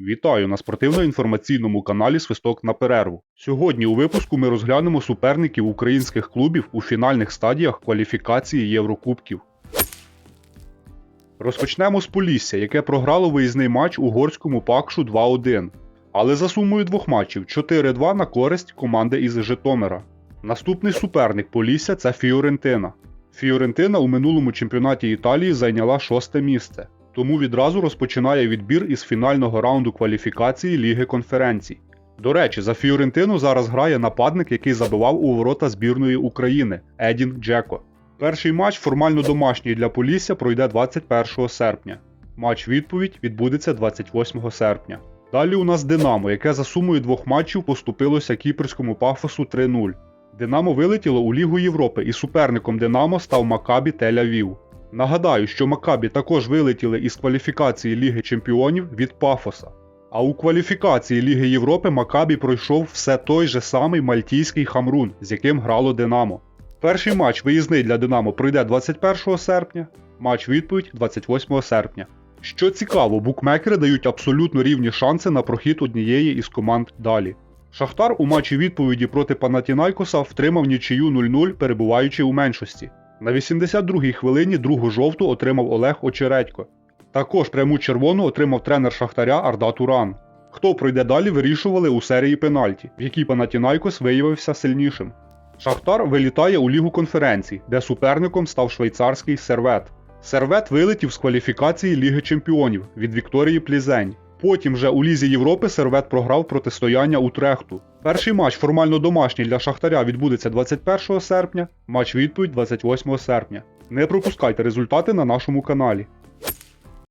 Вітаю на спортивно-інформаційному каналі Свисток на перерву. Сьогодні у випуску ми розглянемо суперників українських клубів у фінальних стадіях кваліфікації Єврокубків. Розпочнемо з Полісся, яке програло виїзний матч угорському пакшу 2-1. Але за сумою двох матчів 4-2 на користь команди із Житомира. Наступний суперник Полісся це Фіорентина. Фіорентина у минулому чемпіонаті Італії зайняла шосте місце, тому відразу розпочинає відбір із фінального раунду кваліфікації Ліги конференцій. До речі, за Фіорентину зараз грає нападник, який забивав у ворота збірної України Едін Джеко. Перший матч формально домашній для Полісся пройде 21 серпня. Матч відповідь відбудеться 28 серпня. Далі у нас Динамо, яке за сумою двох матчів поступилося кіпрському пафосу 3-0. Динамо вилетіло у Лігу Європи і суперником Динамо став Макабі Тель-Авів. Нагадаю, що Макабі також вилетіли із кваліфікації Ліги Чемпіонів від Пафоса. А у кваліфікації Ліги Європи Макабі пройшов все той же самий мальтійський Хамрун, з яким грало Динамо. Перший матч виїзний для Динамо пройде 21 серпня, матч відповідь 28 серпня. Що цікаво, букмекери дають абсолютно рівні шанси на прохід однієї із команд далі. Шахтар у матчі відповіді проти Панатінайкоса втримав нічию 0-0, перебуваючи у меншості. На 82-й хвилині другу жовту отримав Олег Очередько. Також пряму червону отримав тренер Шахтаря Арда Туран. Хто пройде далі, вирішували у серії пенальті, в якій Панатінайкос виявився сильнішим. Шахтар вилітає у Лігу конференцій, де суперником став швейцарський сервет. Сервет вилетів з кваліфікації Ліги Чемпіонів від Вікторії Плізень. Потім вже у Лізі Європи Сервет програв протистояння Утрехту. Перший матч формально домашній для Шахтаря відбудеться 21 серпня, матч відповідь 28 серпня. Не пропускайте результати на нашому каналі.